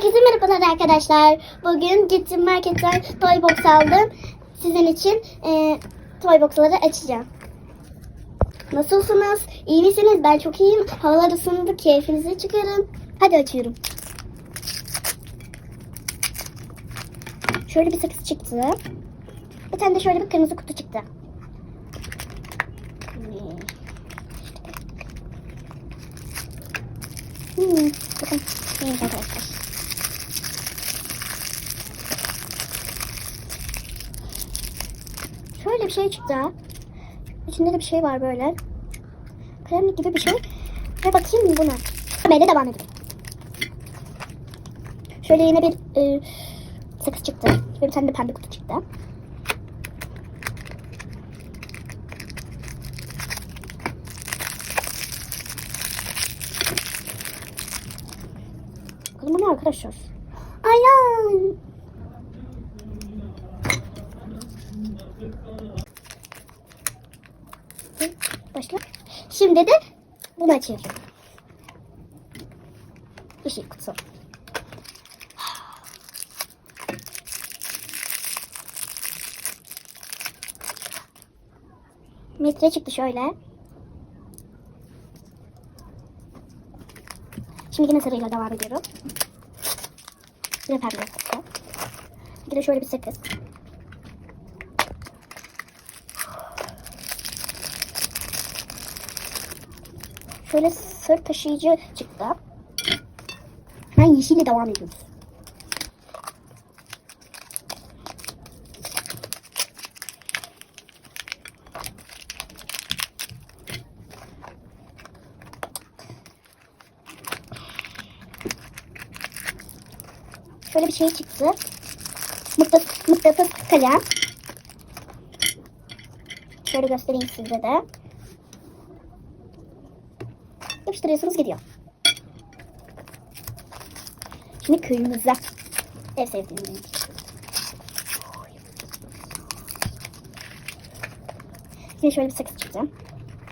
Herkese merhabalar arkadaşlar. Bugün gittim marketten toy box aldım. Sizin için e, toy boxları açacağım. Nasılsınız? İyi misiniz? Ben çok iyiyim. Havalar ısındı. Keyfinizi çıkarın. Hadi açıyorum. Şöyle bir sakız çıktı. Bir tane de şöyle bir kırmızı kutu çıktı. Hmm, bakın neymiş arkadaşlar. Şöyle bir şey çıktı. İçinde de bir şey var böyle. Kremlik gibi bir şey. Ve bakayım buna. Böyle devam edelim. Şöyle yine bir e, sakız çıktı. Ve bir tane de pembe kutu çıktı. Bakalım bu ne arkadaşlar? Aynen. Şimdi de bunu açıyorum. Işık kutusu. Metre çıktı şöyle. Şimdi yine sarıyla devam ediyorum. Yine pembe kutu. Bir de şöyle bir sakız. Şöyle sırt taşıyıcı çıktı. Ben yeşille devam ediyoruz. Şöyle bir şey çıktı. Mıknatıs, mıknatıs kalem. Şöyle göstereyim size de. Yapıştırıyorsunuz gidiyor. Şimdi kırmızı. En sevdiğim renk. Şöyle bir sakız çıktı.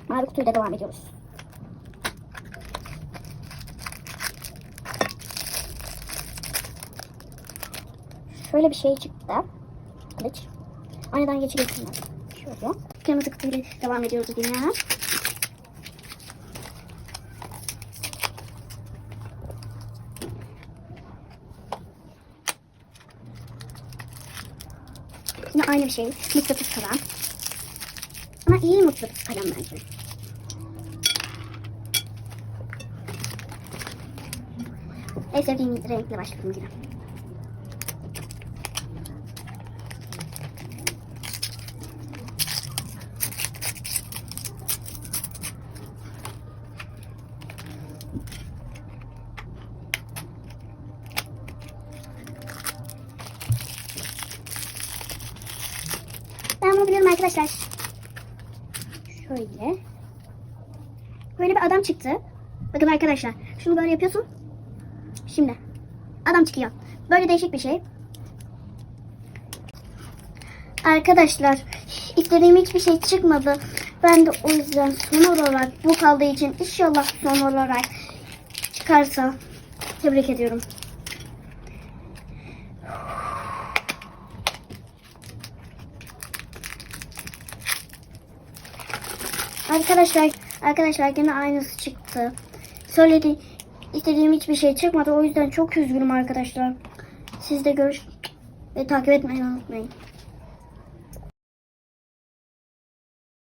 Mavi kutuyla devam ediyoruz. Şöyle bir şey çıktı. Kılıç. Aynadan geçirebilsinler. Şöyle. Kırmızı kutuyla devam ediyoruz yine. Aynı bir şey. Mıknatıs kalem. Ama iyi mıknatıs kalem bence. En sevdiğim renkle başladım yine. Biliyorum arkadaşlar. Şöyle. Böyle bir adam çıktı. Bakın arkadaşlar. Şunu böyle yapıyorsun. Şimdi. Adam çıkıyor. Böyle değişik bir şey. Arkadaşlar istediğim hiçbir şey çıkmadı. Ben de o yüzden son olarak bu kaldığı için inşallah son olarak çıkarsa tebrik ediyorum. Arkadaşlar, arkadaşlar yine aynısı çıktı. Söyledi, istediğim hiçbir şey çıkmadı. O yüzden çok üzgünüm arkadaşlar. Siz de görüş ve takip etmeyi unutmayın.